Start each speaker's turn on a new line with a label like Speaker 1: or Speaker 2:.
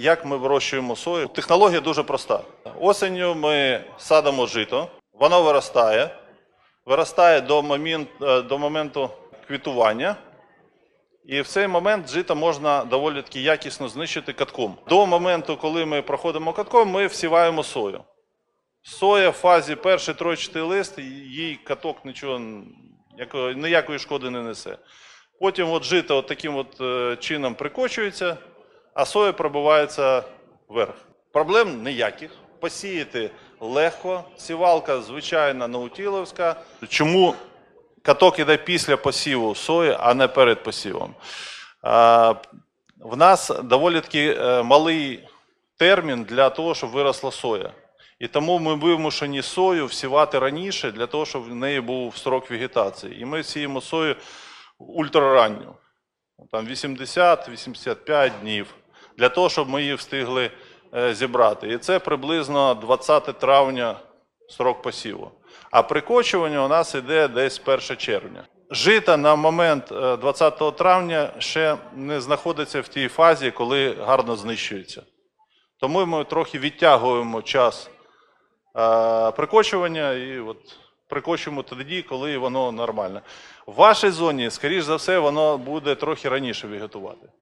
Speaker 1: Як ми вирощуємо сою? Технологія дуже проста. Осенню ми садимо жито, воно виростає, виростає до, момент, е, до моменту квітування. І в цей момент жито можна доволі таки якісно знищити катком. До моменту, коли ми проходимо катком, ми всіваємо сою. Соя в фазі перший тройчатий лист, їй каток нічого, ніякої шкоди не несе. Потім от жито от таким от е, чином прикочується, а соя пробивається вверх. Проблем ніяких. Посіяти легко. Сівалка звичайна наутіловська. Чому каток іде після посіву сої, а не перед посівом? В нас доволі таки е, малий термін для того, щоб виросла соя. І тому ми вимушені сою всівати раніше для того, щоб в неї був строк вегетації. І ми сіємо сою ультраранню, там 80-85 днів, для того, щоб ми її встигли е, зібрати. І це приблизно 20 травня срок посіву. А прикочування у нас іде десь 1 червня. Жита на момент е, 20 травня ще не знаходиться в тій фазі, коли гарно знищується. Тому ми трохи відтягуємо час е, прикочування і от прикочуємо тоді, коли воно нормальне. В вашій зоні, скоріш за все, воно буде трохи раніше вегетувати.